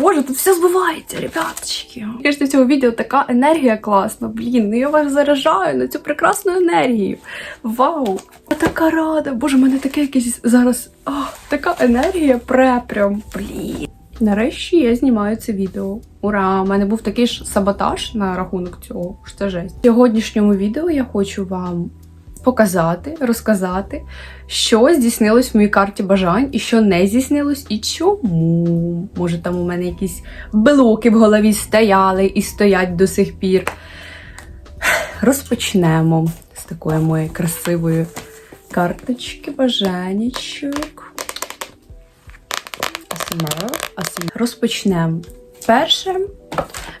боже, тут все збувається, ребяточки. В цього відео така енергія класна. Блін, ну я вас заражаю на цю прекрасну енергію. Вау! Я така рада. Боже, в мене таке якесь зараз. А, така енергія пре прям. Блін. Нарешті я знімаю це відео. Ура! У мене був такий ж саботаж на рахунок цього. що Це жесть. В сьогоднішньому відео я хочу вам показати, розказати, що здійснилось в моїй карті бажань і що не здійснилось, і чому. Може, там у мене якісь блоки в голові стояли і стоять до сих пір. Розпочнемо з такої моєї красивої карточки бажанічок. Розпочнемо. Перше,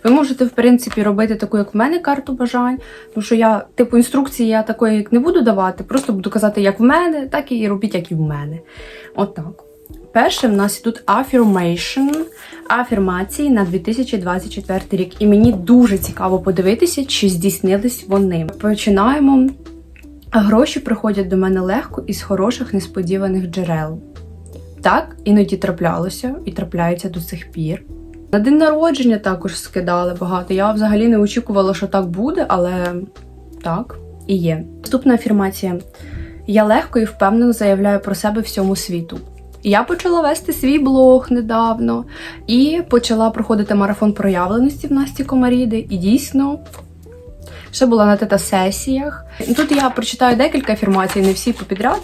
ви можете, в принципі, робити таку, як в мене, карту бажань. Тому що я, типу, інструкції я такої як не буду давати, просто буду казати, як в мене, так і робіть, як і в мене. Отак. Перше, в нас тут affirmation, афірмації на 2024 рік. І мені дуже цікаво подивитися, чи здійснились вони. Починаємо. Гроші приходять до мене легко із хороших несподіваних джерел. Так, іноді траплялося і трапляється до сих пір. На день народження також скидали багато. Я взагалі не очікувала, що так буде, але так і є. Наступна афірмація. Я легко і впевнено заявляю про себе всьому світу. Я почала вести свій блог недавно і почала проходити марафон проявленості в Насті Комаріди. І дійсно, ще була на тета-сесіях. Тут я прочитаю декілька афірмацій, не всі попідряд.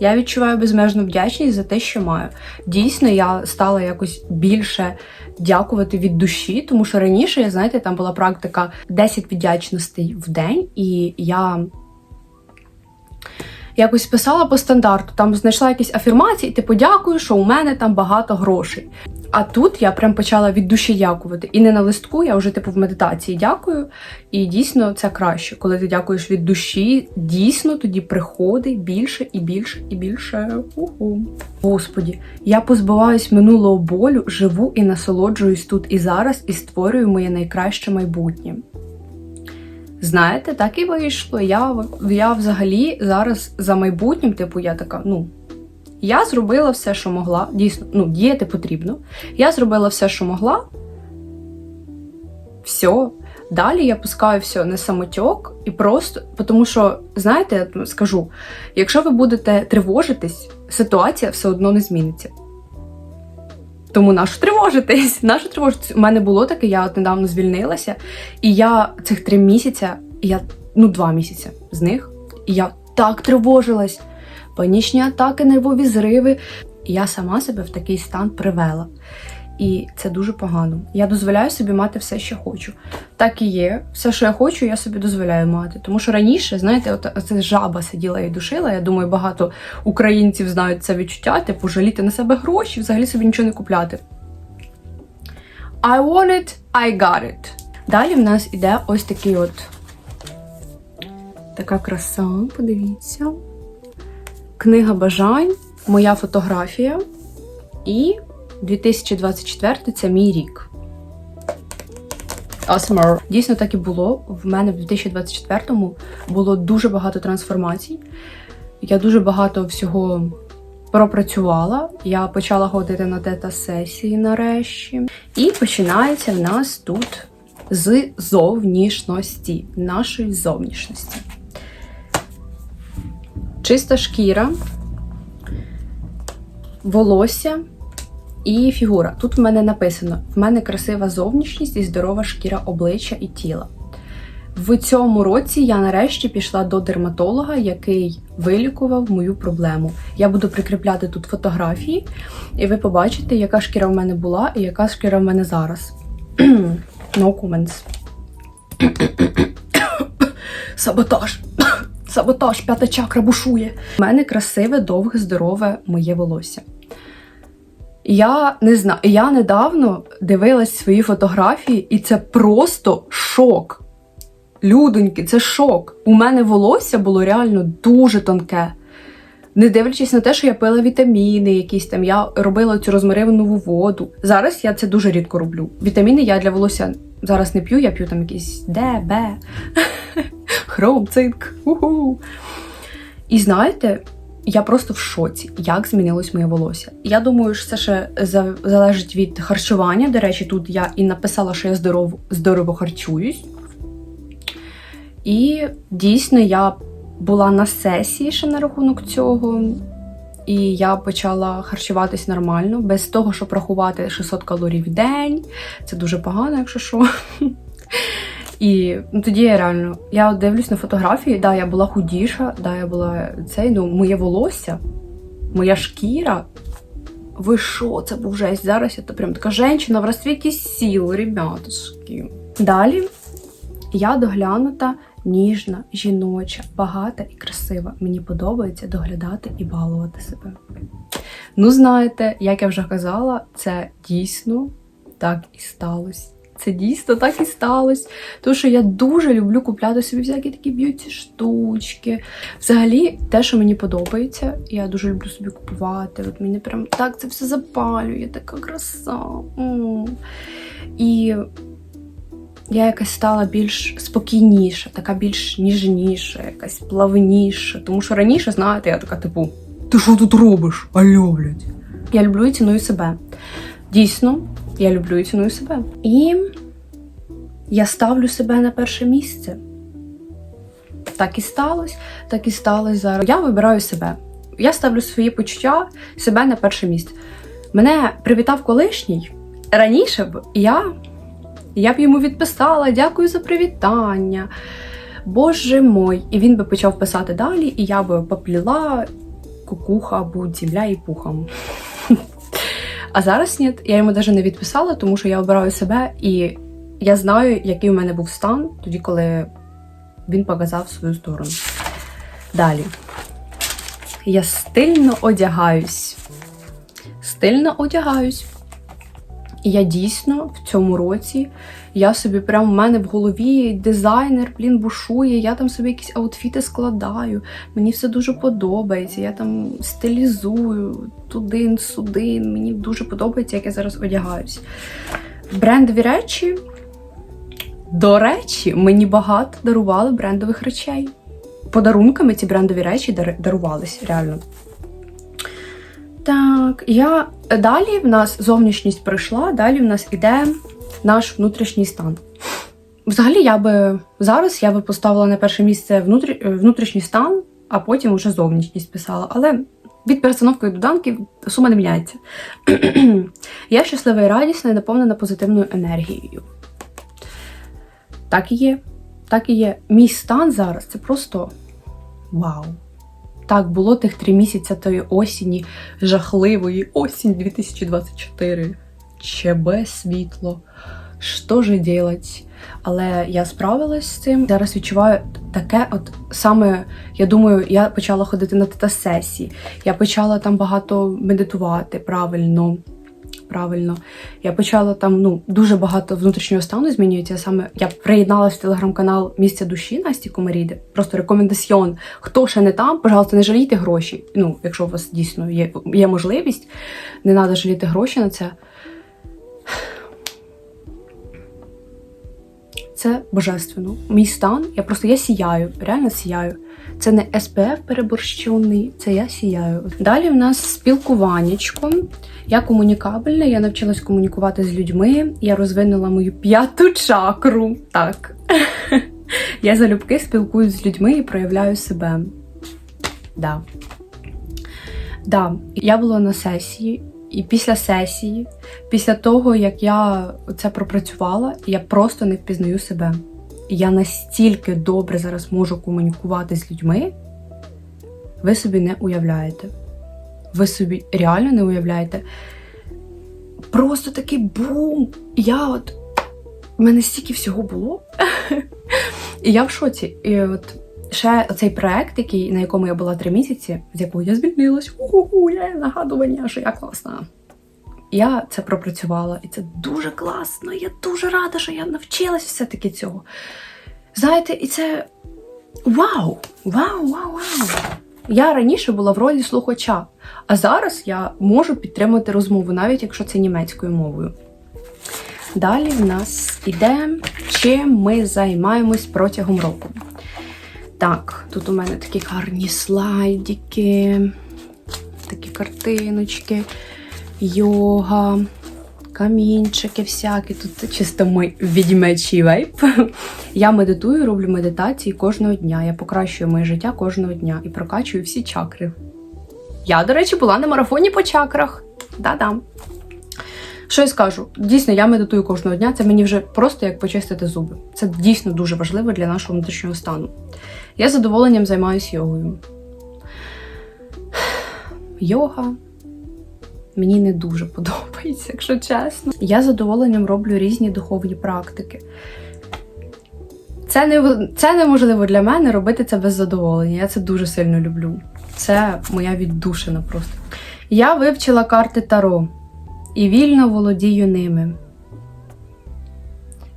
Я відчуваю безмежну вдячність за те, що маю. Дійсно, я стала якось більше дякувати від душі, тому що раніше, я знаєте, там була практика 10 вдячностей в день, і я якось писала по стандарту, там знайшла якісь афірмації, типу, дякую, що у мене там багато грошей. А тут я прям почала від душі дякувати. І не на листку, я вже типу в медитації дякую. І дійсно це краще. Коли ти дякуєш від душі, дійсно тоді приходить більше і більше і більше. Уху. Господі, я позбаваюсь минулого болю, живу і насолоджуюсь тут і зараз, і створюю моє найкраще майбутнє. Знаєте, так і вийшло. Я, я взагалі зараз за майбутнім, типу, я така, ну. Я зробила все, що могла. Дійсно, ну, діяти потрібно. Я зробила все, що могла. Все. Далі я пускаю все на самотьок і просто, тому що, знаєте, я скажу, якщо ви будете тривожитись, ситуація все одно не зміниться. Тому нащо тривожитись? Нащо тривожитись? У мене було таке, я от недавно звільнилася, і я цих три місяці, я, ну, два місяці з них, і я так тривожилась панічні атаки, нервові зриви. Я сама себе в такий стан привела. І це дуже погано. Я дозволяю собі мати все, що хочу. Так і є. Все, що я хочу, я собі дозволяю мати. Тому що раніше, знаєте, от це жаба сиділа і душила. Я думаю, багато українців знають це відчуття, типу жаліти на себе гроші, взагалі собі нічого не купляти. I want it, I got it. Далі в нас іде ось такий от така краса, подивіться книга бажань, моя фотографія. І 2024 це мій рік. ASMR. Дійсно, так і було. В мене в 2024-му було дуже багато трансформацій. Я дуже багато всього пропрацювала. Я почала ходити на тета-сесії нарешті. І починається в нас тут з зовнішності, нашої зовнішності чиста шкіра, волосся і фігура. Тут в мене написано: в мене красива зовнішність і здорова шкіра обличчя і тіла. В цьому році я нарешті пішла до дерматолога, який вилікував мою проблему. Я буду прикріпляти тут фотографії, і ви побачите, яка шкіра в мене була і яка шкіра в мене зараз. no comments. Саботаж. Саботаж, п'ята чакра бушує. У мене красиве, довге, здорове моє волосся. Я не знаю, я недавно дивилась свої фотографії, і це просто шок. Людоньки, це шок. У мене волосся було реально дуже тонке. Не дивлячись на те, що я пила вітаміни, якісь там, я робила цю розмаринову воду. Зараз я це дуже рідко роблю. Вітаміни я для волосся зараз не п'ю, я п'ю там якісь Д, Б, хром, цинк. Уху. І знаєте, я просто в шоці, як змінилось моє волосся. Я думаю, що це ще залежить від харчування. До речі, тут я і написала, що я здоров, здорово харчуюсь. І дійсно я була на сесії ще на рахунок цього. І я почала харчуватись нормально, без того, щоб рахувати 600 калорій в день. Це дуже погано, якщо що. І ну, тоді я реально я дивлюсь на фотографії, да, я була худіша, да, я була цей, ну, моє волосся, моя шкіра. Ви що, це був жесть. Зараз я прям така жінка в розцвіті сіл, ребятушки. Далі я доглянута, ніжна, жіноча, багата і красива. Мені подобається доглядати і балувати себе. Ну, знаєте, як я вже казала, це дійсно так і сталося. Це дійсно так і сталося. Тому що я дуже люблю купляти собі всякі такі б'юті штучки. Взагалі, те, що мені подобається, я дуже люблю собі купувати. От мені прям так це все запалює, така краса. М. І я якась стала більш спокійніша, така більш ніжніша, якась плавніша. Тому що раніше, знаєте, я така, типу, ти що тут робиш? Алло, блядь. Я люблю і ціную себе. Дійсно, я люблю і ціную себе. І я ставлю себе на перше місце. Так і сталося, так і сталося зараз. Я вибираю себе. Я ставлю свої почуття себе на перше місце. Мене привітав колишній. Раніше б я, я б йому відписала дякую за привітання. Боже мой, і він би почав писати далі, і я би попліла кукуха, будь земля і пухом. А зараз ні, я йому навіть не відписала, тому що я обираю себе і я знаю, який у мене був стан тоді, коли він показав свою сторону. Далі. Я стильно одягаюсь. Стильно одягаюсь. І я дійсно в цьому році, я собі прям в мене в голові дизайнер, блін, бушує, я там собі якісь аутфіти складаю. Мені все дуже подобається. Я там стилізую туди, сюди. Мені дуже подобається, як я зараз одягаюсь. Брендові речі. До речі, мені багато дарували брендових речей. Подарунками ці брендові речі дар- дарувались, реально. Так, я далі в нас зовнішність пройшла, далі в нас іде наш внутрішній стан. Взагалі, я би зараз я би поставила на перше місце внутрі, внутрішній стан, а потім уже зовнішність писала. Але від перестановки до данки сума не міняється. я щаслива і радісна і наповнена позитивною енергією. Так і є. Так і є. Мій стан зараз це просто вау. Так, було тих три місяці тої осені, жахливої осінь 2024. ЧБ світло. Що же делать? Але я справилась з цим. Зараз відчуваю таке, от саме, я думаю, я почала ходити на тета-сесії. Я почала там багато медитувати правильно. Правильно, я почала там ну дуже багато внутрішнього стану змінюється. Саме я приєдналася в телеграм-канал Місця душі Насті Комаріди. Просто рекомендаціон. Хто ще не там, пожалуйста, не жалійте гроші. Ну, якщо у вас дійсно є, є можливість, не треба жаліти гроші на це. Це божественно. Мій стан, я просто я сіяю, реально сіяю. Це не СПФ переборщений, це я сіяю. Далі в нас спілкуваннячко. Я комунікабельна, я навчилась комунікувати з людьми. Я розвинула мою п'яту чакру. Так. Я залюбки спілкуюсь з людьми і проявляю себе. Да. Да. Я була на сесії, і після сесії, після того, як я це пропрацювала, я просто не впізнаю себе. Я настільки добре зараз можу комунікувати з людьми, ви собі не уявляєте. Ви собі реально не уявляєте. Просто такий бум! Я от. У мене стільки всього було. І я в шоці. І от ще цей проект, який, на якому я була три місяці, з якого я звільнилась, у-ху, є нагадування, що я класна. Я це пропрацювала, і це дуже класно. Я дуже рада, що я навчилася все-таки цього. Знаєте, і це вау! Вау, вау, вау! Я раніше була в ролі слухача, а зараз я можу підтримати розмову, навіть якщо це німецькою мовою. Далі в нас іде, чим ми займаємось протягом року. Так, тут у мене такі гарні слайдики, такі картиночки, йога, камінчики всякі. Тут чисто мій відьмечий вейп. Я медитую, роблю медитації кожного дня. Я покращую моє життя кожного дня і прокачую всі чакри. Я, до речі, була на марафоні по чакрах. Да-да. Що я скажу? Дійсно, я медитую кожного дня. Це мені вже просто як почистити зуби. Це дійсно дуже важливо для нашого внутрішнього стану. Я з задоволенням займаюся йогою. Йога мені не дуже подобається, якщо чесно. Я задоволенням роблю різні духовні практики. Це, не, це неможливо для мене робити це без задоволення. Я це дуже сильно люблю. Це моя віддушина просто. Я вивчила карти Таро і вільно володію ними.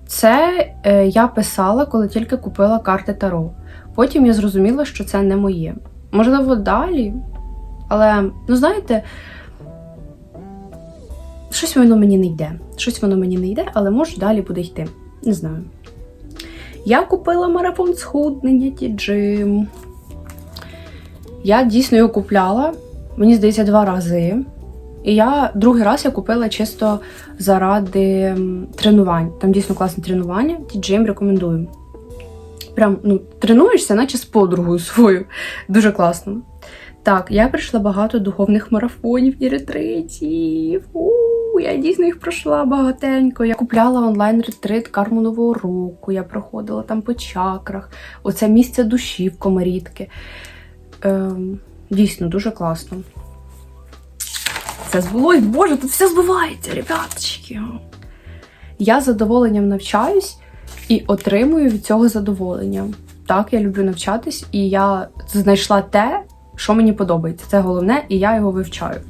Це е, я писала, коли тільки купила карти Таро. Потім я зрозуміла, що це не моє. Можливо, далі. Але, ну знаєте, щось воно мені не йде. Щось воно мені не йде, але може далі буде йти. Не знаю. Я купила марафон схуднення ті джим. Я дійсно його купляла, мені здається, два рази. І я другий раз я купила чисто заради тренувань. Там дійсно класне тренування. Ті джим рекомендую. Прям ну, тренуєшся, наче з подругою свою. Дуже класно. Так, я пройшла багато духовних марафонів і ретритів. Я дійсно їх пройшла багатенько. Я купляла онлайн-ретрит карму нового року. Я проходила там по чакрах. Оце місце душі в комарітки. Ем, дійсно, дуже класно. Це збулось, боже, тут все збувається, ребяточки. Я з задоволенням навчаюсь і отримую від цього задоволення. Так, я люблю навчатись, і я знайшла те, що мені подобається. Це головне, і я його вивчаю.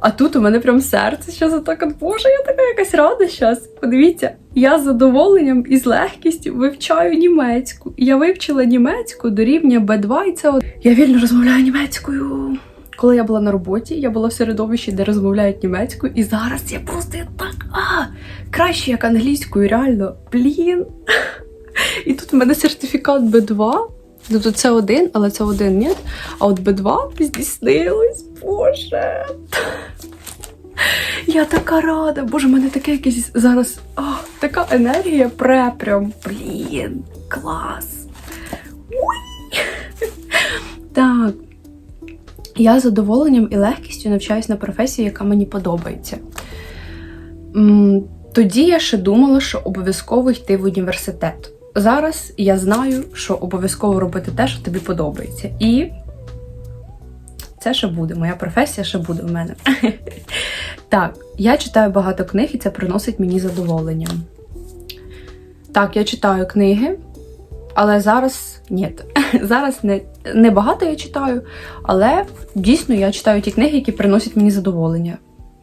А тут у мене прям серце зараз отак, от, боже, я така якась рада зараз. Подивіться, я з задоволенням і з легкістю вивчаю німецьку. Я вивчила німецьку до рівня B2, і це от... я вільно розмовляю німецькою. Коли я була на роботі, я була в середовищі, де розмовляють німецькою, і зараз я просто я так а, краще як англійською, реально. Блін. І тут в мене сертифікат B2. Ну тут це один, але це один ні. А от B2 здійснилось, боже. Я така рада. Боже, в мене таке якесь зараз. А, така енергія пре прям. Блін, клас. Уй. Так. Я з задоволенням і легкістю навчаюсь на професії, яка мені подобається. Тоді я ще думала, що обов'язково йти в університет. Зараз я знаю, що обов'язково робити те, що тобі подобається. І це ще буде. Моя професія ще буде в мене. Так, я читаю багато книг, і це приносить мені задоволення. Так, я читаю книги, але зараз ні. Зараз не, не багато я читаю, але дійсно я читаю ті книги, які приносять мені задоволення.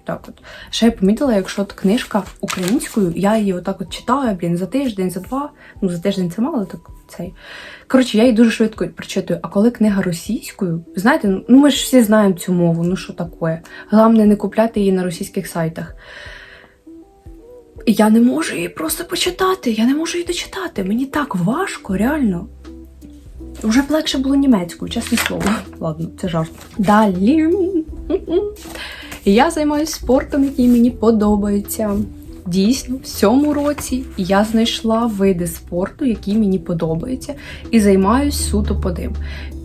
Так от. Ще я помітила, якщо от книжка українською, я її отак от читаю, блін, за тиждень, за два. Ну, за тиждень це мало, так цей. Коротше, я її дуже швидко прочитую. А коли книга російською, знаєте, ну ми ж всі знаємо цю мову, ну що таке. Головне не купляти її на російських сайтах. Я не можу її просто почитати, я не можу її дочитати. Мені так важко, реально. Вже б легше було німецькою, чесне слово. Ладно, це жарт. Далі. Я займаюся спортом, який мені подобається. Дійсно, в цьому році я знайшла види спорту, які мені подобаються, і займаюсь суто по ним.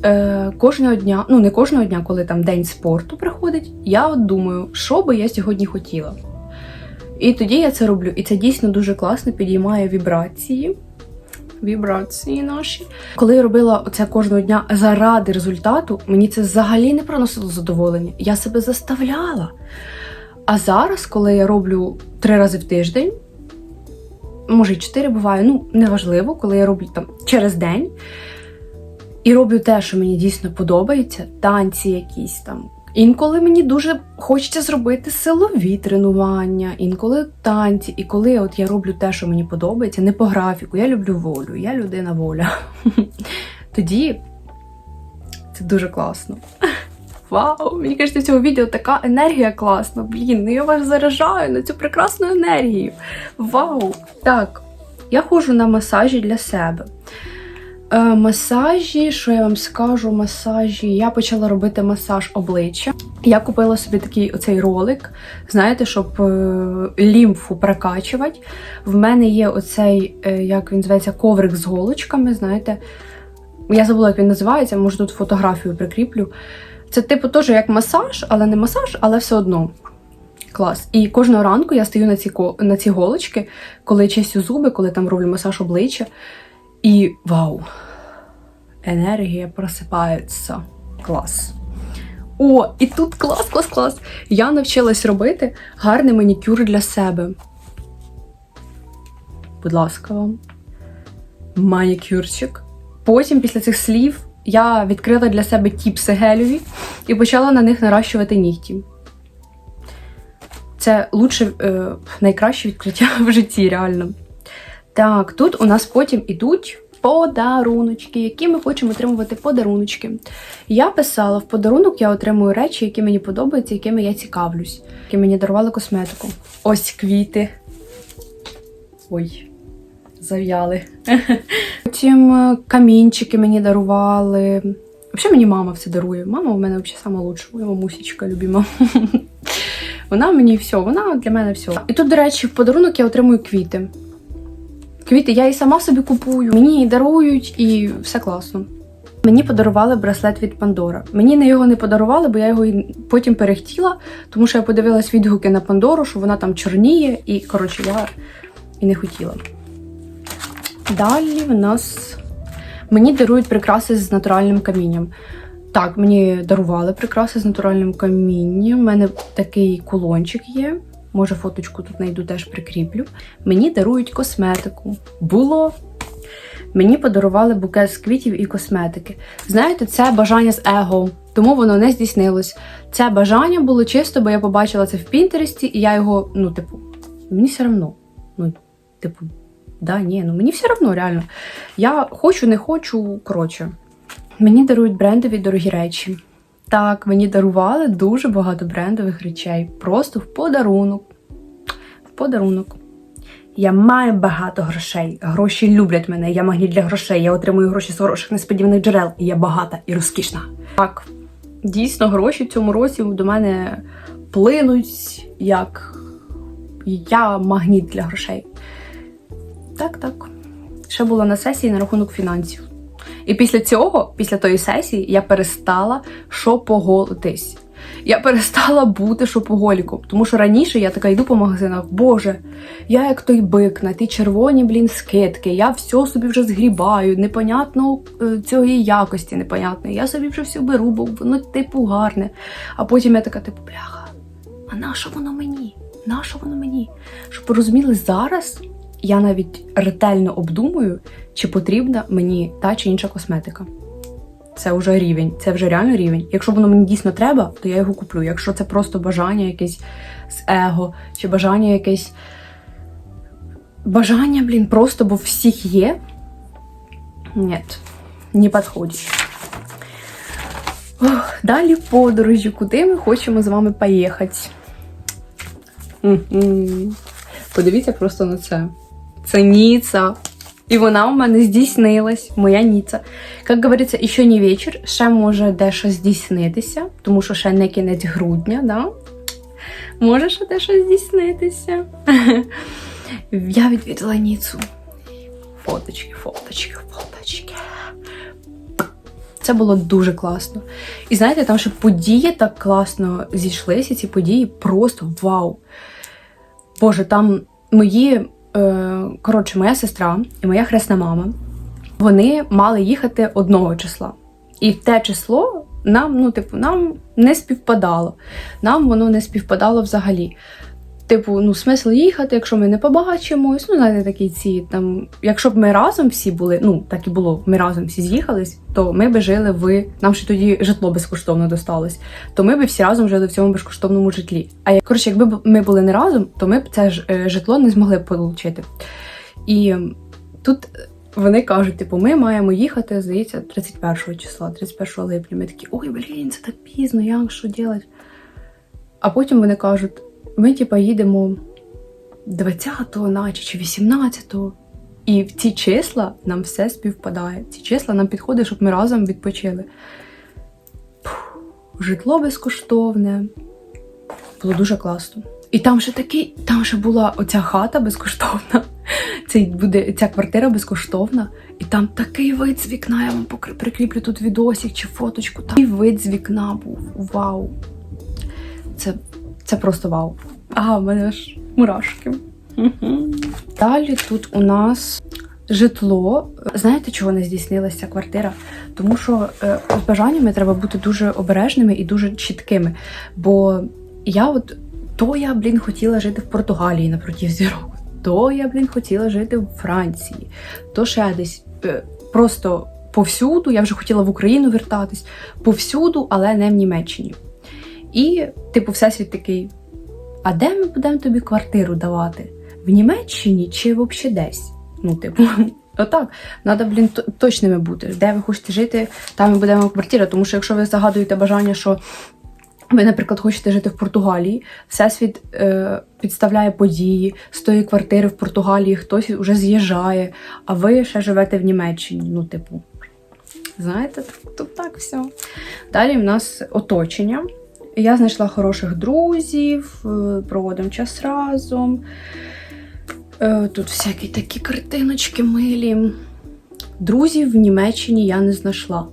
Е, кожного дня, ну не кожного дня, коли там день спорту приходить, я от думаю, що би я сьогодні хотіла. І тоді я це роблю. І це дійсно дуже класно підіймає вібрації. Вібрації наші. Коли я робила це кожного дня заради результату, мені це взагалі не приносило задоволення. Я себе заставляла. А зараз, коли я роблю три рази в тиждень, може й чотири буває, ну неважливо, коли я роблю там через день і роблю те, що мені дійсно подобається, танці якісь там. Інколи мені дуже хочеться зробити силові тренування, інколи танці. І коли от я роблю те, що мені подобається, не по графіку, я люблю волю, я людина воля. Тоді це дуже класно. Вау! Мені кажеться, в цього відео така енергія класна. Блін, ну я вас заражаю на цю прекрасну енергію. Вау! Так, я ходжу на масажі для себе. Е, масажі, що я вам скажу, масажі. Я почала робити масаж обличчя. Я купила собі такий оцей ролик, знаєте, щоб е, лімфу прокачувати. В мене є оцей, е, як він називається, коврик з голочками. Знаєте, я забула, як він називається, може тут фотографію прикріплю. Це, типу, теж як масаж, але не масаж, але все одно. Клас. І кожного ранку я стою на ці, на ці голочки, коли чистю зуби, коли там роблю масаж обличчя. І вау! Енергія просипається. Клас. О, і тут клас, клас, клас. Я навчилась робити гарний манікюр для себе. Будь ласка вам. Манікюрчик. Потім, після цих слів, я відкрила для себе тіпси гелеві і почала на них наращувати нігті. Це лучше, е, найкраще відкриття в житті, реально. Так, тут у нас потім ідуть подаруночки, які ми хочемо отримувати подаруночки. Я писала, в подарунок я отримую речі, які мені подобаються, якими я цікавлюсь, які мені дарували косметику. Ось квіти. Ой, зав'яли. Потім е, камінчики мені дарували. Взагалі мені мама все дарує. Мама у мене взагалі лучша, моя мамусічка любима. Вона мені все, вона для мене все. І тут, до речі, в подарунок я отримую квіти. Квіти я і сама собі купую, мені її дарують і все класно. Мені подарували браслет від Пандора. Мені не його не подарували, бо я його потім перехтіла, тому що я подивилась відгуки на Пандору, що вона там чорніє, і коротше я і не хотіла. Далі в нас мені дарують прикраси з натуральним камінням. Так, мені дарували прикраси з натуральним камінням. У мене такий кулончик є. Може, фоточку тут знайду, теж прикріплю. Мені дарують косметику. Було. Мені подарували букет з квітів і косметики. Знаєте, це бажання з его, тому воно не здійснилось. Це бажання було чисто, бо я побачила це в Пінтересті, і я його, ну, типу, мені все одно. Ну, типу, да, ні, ну мені все одно, реально. Я хочу, не хочу, коротше. Мені дарують брендові дорогі речі. Так, мені дарували дуже багато брендових речей. Просто в подарунок. Подарунок. Я маю багато грошей. Гроші люблять мене. Я магніт для грошей. Я отримую гроші з хороших несподіваних джерел. І я багата і розкішна. Так, дійсно, гроші в цьому році до мене плинуть як я магніт для грошей. Так, так. Ще була на сесії на рахунок фінансів. І після цього, після тої сесії, я перестала шопоголитись. Я перестала бути шопоголіком. Тому що раніше я така йду по магазинах, боже, я як той бик на ті червоні, блін, скидки, я все собі вже згрібаю, непонятно е, цієї якості непонятної. Я собі вже все беру, бо воно типу гарне. А потім я така, типу, бляха, а на що воно мені? На що воно мені? Щоб ви розуміли, зараз я навіть ретельно обдумую, чи потрібна мені та чи інша косметика. Це вже рівень, це вже реально рівень. Якщо воно мені дійсно треба, то я його куплю. Якщо це просто бажання якесь з его, чи бажання якесь. Бажання, блін, просто бо всіх є. Ні, не підходить. Далі подорожі, куди ми хочемо з вами поїхати. Подивіться просто на це. Це Ніца. І вона у мене здійснилась, моя Ніца. Як говориться, ще не вечір, ще може дещо здійснитися, тому що ще не кінець грудня, да? Може ще дещо здійснитися. Я відвідала Ніцу. Фоточки, фоточки, фоточки. Це було дуже класно. І знаєте, там ще події так класно зійшлися, ці події просто вау. Боже, там мої коротше, моя сестра і моя хресна мама, вони мали їхати одного числа. І те число нам, ну, типу, нам не співпадало. Нам воно не співпадало взагалі. Типу, ну, смисл їхати, якщо ми не побачимось. Ну, знаєте, такі ці там. Якщо б ми разом всі були, ну так і було, ми разом всі з'їхались, то ми би жили в. Нам ще тоді житло безкоштовно досталось, то ми би всі разом жили в цьому безкоштовному житлі. А як- коротше, якби ми були не разом, то ми б це ж е, житло не змогли б отримати. І тут вони кажуть, типу, ми маємо їхати, здається, 31 числа, 31 липня. Ми такі, ой, блін, це так пізно, як що робити? А потім вони кажуть, ми, типа, їдемо 20-го, наче чи 18-го. І в ці числа нам все співпадає. Ці числа нам підходять, щоб ми разом відпочили. Фух, Житло безкоштовне. Було дуже класно. І там ще такий, там ще була оця хата безкоштовна. Цей буде ця квартира безкоштовна. І там такий вид з вікна. Я вам прикріплю тут відосик чи фоточку. Такий вид з вікна був. Вау! Це, це просто вау. Ага, в мене аж мурашки. Далі тут у нас житло. Знаєте, чого не здійснилася ця квартира? Тому що е, з бажаннями треба бути дуже обережними і дуже чіткими. Бо я от то я, блін, хотіла жити в Португалії на протязі року, то я, блін, хотіла жити в Франції, то ще десь е, просто повсюду. Я вже хотіла в Україну вертатись, повсюду, але не в Німеччині. І, типу, всесвіт такий: а де ми будемо тобі квартиру давати? В Німеччині чи взагалі десь? Ну, типу, отак. Треба, блін, точними бути. Де ви хочете жити, там і будемо квартира. Тому що якщо ви загадуєте бажання, що ви, наприклад, хочете жити в Португалії, Всесвіт е, підставляє події з тої квартири в Португалії, хтось вже з'їжджає, а ви ще живете в Німеччині. Ну, типу, знаєте, тут так все. Далі в нас оточення. Я знайшла хороших друзів, е, проводимо час разом. Е, Тут всякі такі картиночки милі. Друзів в Німеччині я не знайшла.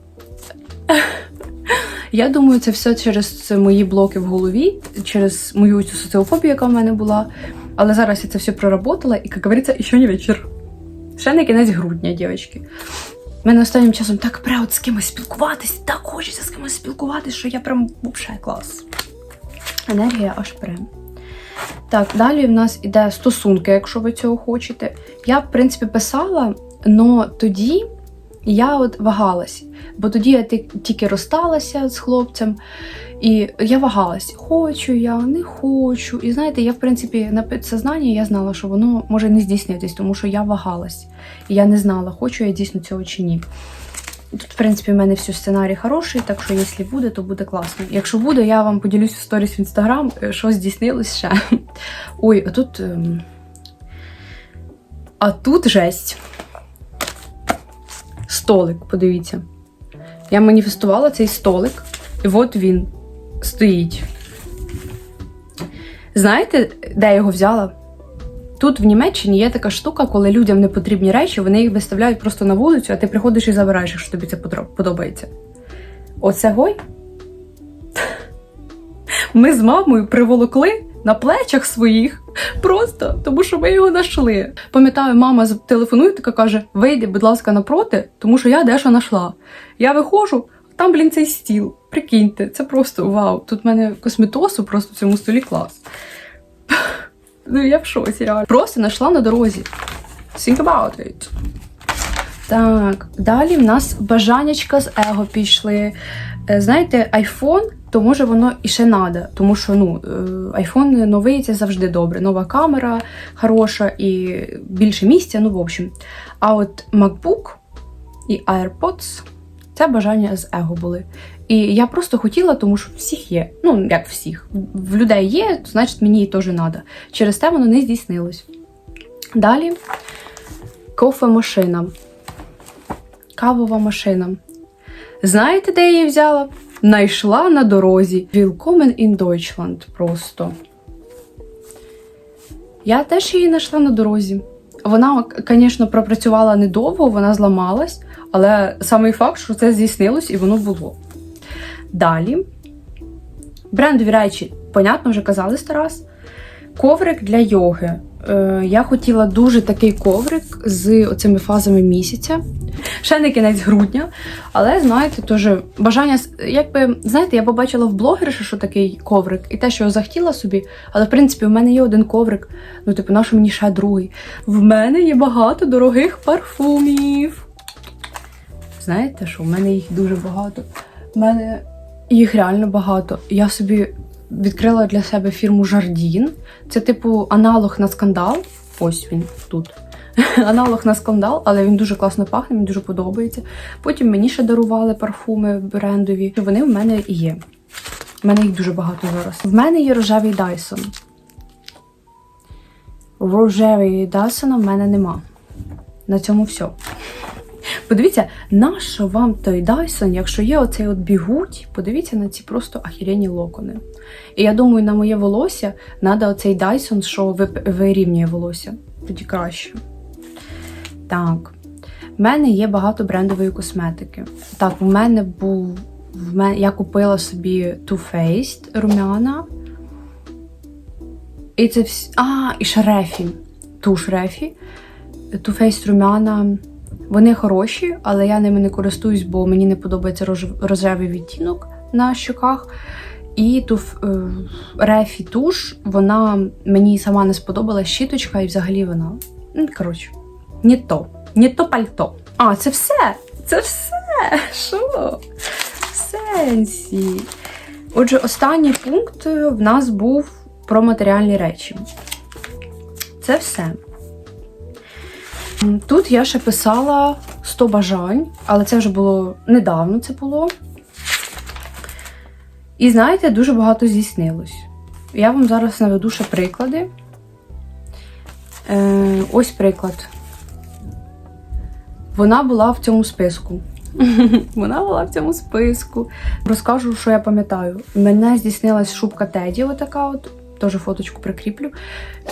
Я думаю, це все через мої блоки в голові, через мою цю соціофобію, яка в мене була. Але зараз я це все проработала, і, як говориться, ще не вечір. Ще не кінець грудня, дівчатки. У мене останнім часом так пре з кимось спілкуватись, так хочеться з кимось спілкуватись, що я прям взагалі клас. Енергія аж прям. Так, далі в нас іде стосунки, якщо ви цього хочете. Я, в принципі, писала, але тоді я от вагалась. Бо тоді я тільки розсталася з хлопцем, і я вагалась, хочу я, не хочу. І знаєте, я, в принципі, на підсознанні я знала, що воно може не здійснитись, тому що я вагалась. І я не знала, хочу я дійсно цього чи ні. Тут, в принципі, в мене все сценарій хороший, так що якщо буде, то буде класно. Якщо буде, я вам поділюсь в сторіс в інстаграм, е, що здійснилось ще. Ой, а тут. ем, А тут жесть. Столик, подивіться. Я маніфестувала цей столик, і от він стоїть. Знаєте, де я його взяла? Тут в Німеччині є така штука, коли людям не потрібні речі, вони їх виставляють просто на вулицю, а ти приходиш і забираєш, якщо тобі це подобається. Оце гой. Ми з мамою приволокли на плечах своїх просто, тому що ми його знайшли. Пам'ятаю, мама телефонує, така каже: вийди, будь ласка, напроти, тому що я дещо знайшла. Я виходжу, там, блін, цей стіл. Прикиньте, це просто вау. Тут в мене косметосу просто в цьому столі клас. Ну, я в шоці, реально. Просто знайшла на дорозі. Think about it. Так, далі в нас бажанячка з его пішли. Е, Знаєте, айфон, то може воно і ще надо, тому що ну, е, айфон новий це завжди добре. Нова камера хороша і більше місця, ну, в общем. А от MacBook і AirPods це бажання з его були. І я просто хотіла, тому що всіх є. Ну, як всіх. В людей є, то значить мені теж треба. Через те воно не здійснилось. Далі кофемашина. Кавова машина. Знаєте, де я її взяла? Найшла на дорозі. Willkommen in Deutschland просто. Я теж її знайшла на дорозі. Вона, звісно, пропрацювала недовго, вона зламалась, але самий факт, що це здійснилось і воно було. Далі. Брендові речі, понятно, вже казали сто раз. Коврик для йоги. Е, я хотіла дуже такий коврик з оцими фазами місяця. Ще не кінець грудня. Але знаєте, теж бажання, якби, знаєте, я побачила в блогерші, що такий коврик, і те, що я захотіла собі. Але в принципі, в мене є один коврик. Ну, типу, на що мені ще другий? В мене є багато дорогих парфумів. Знаєте, що в мене їх дуже багато. В мене їх реально багато. Я собі відкрила для себе фірму Жардін. Це, типу, аналог на скандал. Ось він тут. Аналог на скандал, але він дуже класно пахне, мені дуже подобається. Потім мені ще дарували парфуми брендові. Вони в мене є. У мене їх дуже багато зараз. В мене є рожевий Dyson. Рожевий Dyson в мене нема. на цьому все. Подивіться, нащо вам той Dyson, якщо є оцей от бігуть, подивіться на ці просто ахірені локони. І я думаю, на моє волосся треба оцей Dyson, що вирівнює волосся. Тоді краще. Так. В мене є багато брендової косметики. Так, у мене був. В мене, я купила собі Too Faced румяна. І це всі. А, і ще Рефі. Туш Рефі. Too Faced румяна. Вони хороші, але я ними не користуюсь, бо мені не подобається рож- рожевий відтінок на щоках. І ту е, Рефі туш, вона мені сама не сподобалась щіточка, і взагалі вона. Ну, коротше, не то. Не то пальто. А, це все. Це все. Що? Сенсі. Отже, останній пункт в нас був про матеріальні речі. Це все. Тут я ще писала 100 бажань, але це вже було недавно це було. І знаєте, дуже багато здійснилось. Я вам зараз наведу ще приклади. Е, ось приклад. Вона була в цьому списку. Вона була в цьому списку. Розкажу, що я пам'ятаю. Мене здійснилась шубка Теді, отака от. Теж фоточку прикріплю.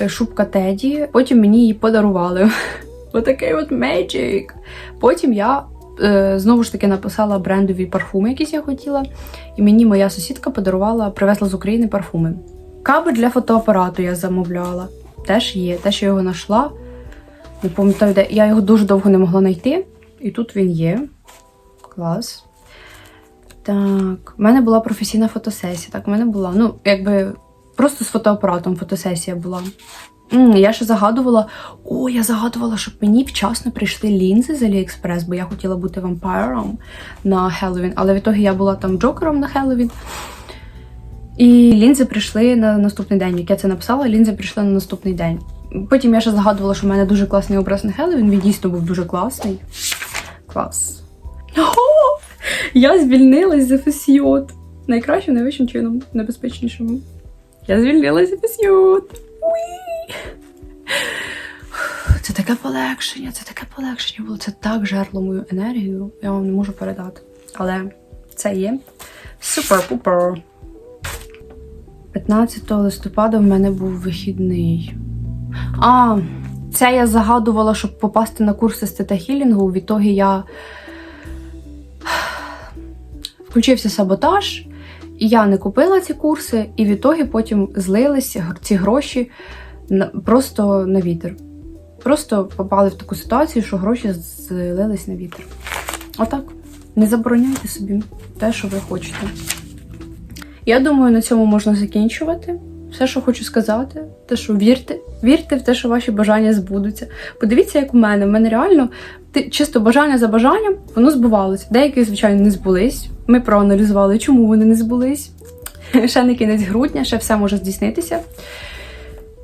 Е, Шубка Теді. Потім мені її подарували. Отакий от Magic. Потім я е, знову ж таки написала брендові парфуми, якісь я хотіла. І мені моя сусідка подарувала, привезла з України парфуми. Кабель для фотоапарату я замовляла. Теж є. Теж я його знайшла. Не пам'ятаю, де. Я його дуже довго не могла знайти. І тут він є. Клас. Так, в мене була професійна фотосесія. Так, в мене була. Ну, якби просто з фотоапаратом фотосесія була. Я ще загадувала. О, я загадувала, щоб мені вчасно прийшли лінзи з Aliexpress, бо я хотіла бути вампіром на Хеллоуін, але в ітогі я була там джокером на Хеллоуін. І лінзи прийшли на наступний день. Як я це написала, лінзи прийшли на наступний день. Потім я ще загадувала, що в мене дуже класний образ на Хеллоуін. Він дійсно був дуже класний. Клас. О, я звільнилась з ФСЙ. Найкращим, найвищим чином, небезпечнішим. Я звільнилася з ФСЙ. Уі! Це таке полегшення, це таке полегшення було. Це так жерло мою енергію. Я вам не можу передати. Але це є супер-пупер. 15 листопада в мене був вихідний. А, це я загадувала, щоб попасти на курси з тета-хілінгу. В ітогі я включився саботаж, і я не купила ці курси, і в ітогі потім злилися гр- ці гроші просто на вітер. Просто попали в таку ситуацію, що гроші злились на вітер. Отак. Не забороняйте собі те, що ви хочете. Я думаю, на цьому можна закінчувати. Все, що хочу сказати, те, що вірте, вірте в те, що ваші бажання збудуться. Подивіться, як у мене. У мене реально чисто бажання за бажанням, воно збувалося. Деякі, звичайно, не збулись. Ми проаналізували, чому вони не збулись. Ще не кінець грудня, ще все може здійснитися.